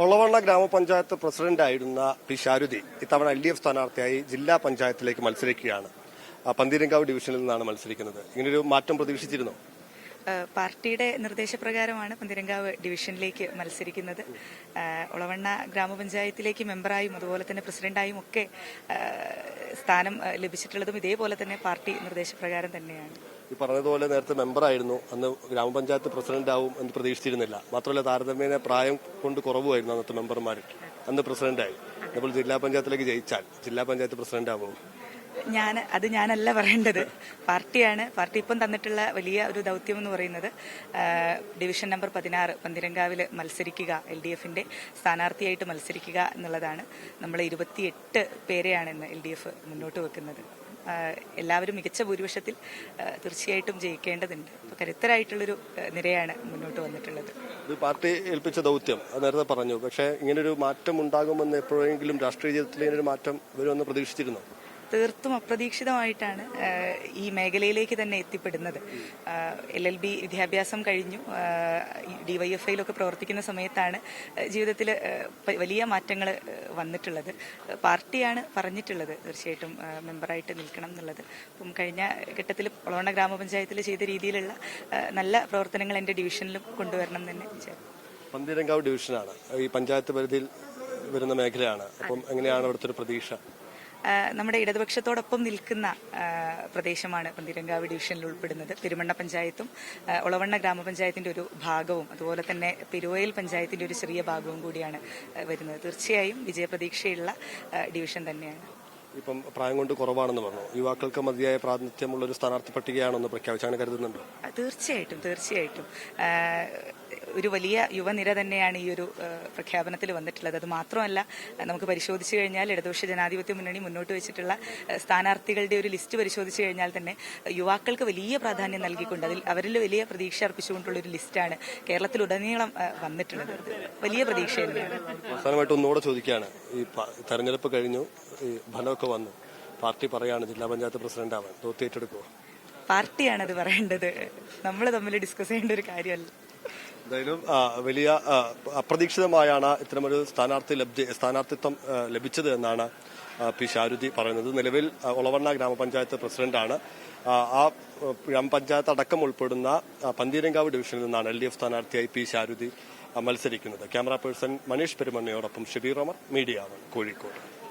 ഒളവണ്ണ ഗ്രാമപഞ്ചായത്ത് പ്രസിഡന്റായിരുന്ന പി ശാരുതി ഇത്തവണ എൽ ഡി എഫ് സ്ഥാനാർത്ഥിയായി ജില്ലാ പഞ്ചായത്തിലേക്ക് മത്സരിക്കുകയാണ്. പന്തീരങ്കാവ് ഡിവിഷനിൽ നിന്നാണ് മത്സരിക്കുന്നത്. ഇങ്ങനൊരു മാറ്റം പ്രതീക്ഷിച്ചിരുന്നു? പാർട്ടിയുടെ നിർദ്ദേശപ്രകാരമാണ് പന്തിരങ്കാവ് ഡിവിഷനിലേക്ക് മത്സരിക്കുന്നത്. ഒളവണ്ണ ഗ്രാമപഞ്ചായത്തിലേക്ക് മെമ്പറായും അതുപോലെ തന്നെ പ്രസിഡന്റായും ഒക്കെ സ്ഥാനം ലഭിച്ചിട്ടുള്ളതും ഇതേപോലെ തന്നെ പാർട്ടി നിർദ്ദേശപ്രകാരം തന്നെയാണ്. ഈ പറഞ്ഞതുപോലെ നേരത്തെ മെമ്പറായിരുന്നു അന്ന് ഗ്രാമപഞ്ചായത്ത് പ്രസിഡന്റ് ആവും എന്ന് പ്രതീക്ഷിച്ചിരുന്നില്ല. മാത്രമല്ല താരതമ്യേന പ്രായം കൊണ്ട് കുറവുമായിരുന്നു അന്നത്തെ മെമ്പർമാർ അന്ന് പ്രസിഡന്റായി അപ്പോൾ ജില്ലാ പഞ്ചായത്തിലേക്ക് ജയിച്ചാൽ ജില്ലാ പഞ്ചായത്ത് പ്രസിഡന്റ് ആവും. ഞാൻ അത് ഞാനല്ല പറയേണ്ടത്. പാർട്ടിയാണ് പാർട്ടി ഇപ്പം തന്നിട്ടുള്ള വലിയ ഒരു ദൗത്യം എന്ന് പറയുന്നത് ഡിവിഷൻ നമ്പർ പതിനാറ് പന്തിരങ്കാവിൽ മത്സരിക്കുക എൽ ഡി എഫിന്റെ സ്ഥാനാർത്ഥിയായിട്ട് മത്സരിക്കുക എന്നുള്ളതാണ്. നമ്മൾ ഇരുപത്തിയെട്ട് പേരെയാണ് ഇന്ന് എൽ ഡി എഫ് മുന്നോട്ട് വെക്കുന്നത്. എല്ലാവരും മികച്ച ഭൂരിപക്ഷത്തിൽ തീർച്ചയായിട്ടും ജയിക്കേണ്ടതുണ്ട്. അപ്പോൾ കരുത്തരായിട്ടുള്ളൊരു നിരയാണ് മുന്നോട്ട് വന്നിട്ടുള്ളത്. ഇത് പാർട്ടി ഏൽപ്പിച്ച ദൗത്യം അത് നേരത്തെ പറഞ്ഞു. പക്ഷേ ഇങ്ങനൊരു മാറ്റം ഉണ്ടാകുമെന്ന് എപ്പോഴെങ്കിലും രാഷ്ട്രീയ ജീവിതത്തിൽ ഇങ്ങനൊരു മാറ്റം വരുമെന്ന് പ്രതീക്ഷിച്ചിരുന്നോ? തീർത്തും അപ്രതീക്ഷിതമായിട്ടാണ് ഈ മേഖലയിലേക്ക് തന്നെ എത്തിപ്പെടുന്നത്. എൽ എൽ ബി വിദ്യാഭ്യാസം കഴിഞ്ഞു. ഡിവൈഎഫ്ഐയിലൊക്കെ പ്രവർത്തിക്കുന്ന സമയത്താണ് ജീവിതത്തിൽ വലിയ മാറ്റങ്ങൾ വന്നിട്ടുള്ളത്. പാർട്ടിയാണ് പറഞ്ഞിട്ടുള്ളത് തീർച്ചയായിട്ടും മെമ്പറായിട്ട് നിൽക്കണം എന്നുള്ളത്. അപ്പം കഴിഞ്ഞ ഘട്ടത്തിൽ പൊളോണ ഗ്രാമപഞ്ചായത്തിൽ ചെയ്ത രീതിയിലുള്ള നല്ല പ്രവർത്തനങ്ങൾ എന്റെ ഡിവിഷനിലും കൊണ്ടുവരണം എന്ന് തന്നെ വിചാരിക്കും പന്തീരങ്കാവ് ഡിവിഷനാണ്. ഈ പഞ്ചായത്ത് പരിധിയിൽ വരുന്ന മേഖലയാണ്. അപ്പം എങ്ങനെയാണ് അവിടുത്തെ ഒരു പ്രതീക്ഷ? നമ്മുടെ ഇടതുപക്ഷത്തോടൊപ്പം നിൽക്കുന്ന പ്രദേശമാണ് പന്തിരങ്കാവ് ഡിവിഷനിൽ ഉൾപ്പെടുന്നത്. തിരുമണ്ണ പഞ്ചായത്തും ഒളവണ്ണ ഗ്രാമപഞ്ചായത്തിന്റെ ഒരു ഭാഗവും അതുപോലെ തന്നെ പെരുവയൽ പഞ്ചായത്തിന്റെ ഒരു ചെറിയ ഭാഗവും കൂടിയാണ് വരുന്നത്. തീർച്ചയായും വിജയപ്രതീക്ഷയുള്ള ഡിവിഷൻ തന്നെയാണ്. ഇപ്പം പ്രായം കൊണ്ട് കുറവാണെന്ന് പറഞ്ഞു. യുവാക്കൾക്ക് മതിയായ പ്രാതിനിധ്യമുള്ള ഒരു സ്ഥാനാർത്ഥി പട്ടികയാണെന്ന് പ്രഖ്യാപിച്ച്. അങ്ങനെ കരുതുന്നുണ്ടോ? തീർച്ചയായിട്ടും തീർച്ചയായിട്ടും. ഒരു വലിയ യുവനിര തന്നെയാണ് ഈ ഒരു പ്രഖ്യാപനത്തിൽ വന്നിട്ടുള്ളത്. അത് മാത്രമല്ല നമുക്ക് പരിശോധിച്ചു കഴിഞ്ഞാൽ ഇടതുപക്ഷ ജനാധിപത്യ മുന്നണി മുന്നോട്ട് വെച്ചിട്ടുള്ള സ്ഥാനാർത്ഥികളുടെ ഒരു ലിസ്റ്റ് പരിശോധിച്ചു കഴിഞ്ഞാൽ തന്നെ യുവാക്കൾക്ക് വലിയ പ്രാധാന്യം നൽകിക്കൊണ്ട് അതിൽ അവരിൽ വലിയ പ്രതീക്ഷ അർപ്പിച്ചുകൊണ്ടുള്ള ഒരു ലിസ്റ്റാണ് കേരളത്തിൽ ഉടനീളം വന്നിട്ടുള്ളത്. വലിയ പ്രതീക്ഷ തന്നെയാണ്. അവസാനമായിട്ട് ഒന്നുകൂടെ ചോദിക്കുകയാണ്. ഈ തെരഞ്ഞെടുപ്പ് കഴിഞ്ഞു. ഫലമൊക്കെ വന്ന്. പാർട്ടി പറയാണ് ജില്ലാ പഞ്ചായത്ത് പ്രസിഡന്റ് ആവാൻ. ദൗത്യം ഏറ്റെടുക്കുമോ പാർട്ടിയാണ് അത് പറയേണ്ടത്. നമ്മൾ തമ്മിൽ ഡിസ്കസ് ചെയ്യേണ്ട ഒരു കാര്യമല്ല. എന്തായാലും വലിയ അപ്രതീക്ഷിതമായാണ് ഇത്തരമൊരു സ്ഥാനാർത്ഥി ലബ്ധി സ്ഥാനാർത്ഥിത്വം ലഭിച്ചത് എന്നാണ് പി ശാരുതി പറയുന്നത്. നിലവിൽ ഒളവണ്ണ ഗ്രാമപഞ്ചായത്ത് പ്രസിഡന്റാണ്. ആ, ഗ്രാമപഞ്ചായത്ത് അടക്കം ഉൾപ്പെടുന്ന പന്തീരങ്കാവ് ഡിവിഷനിൽ നിന്നാണ് എൽ ഡി എഫ് സ്ഥാനാർത്ഥിയായി പി ശാരുതി മത്സരിക്കുന്നത്. ക്യാമറ പേഴ്സൺ മനീഷ് പെരുമണ്ണയോടൊപ്പം ഷബീർ ഒമർ മീഡിയ കോഴിക്കോട്.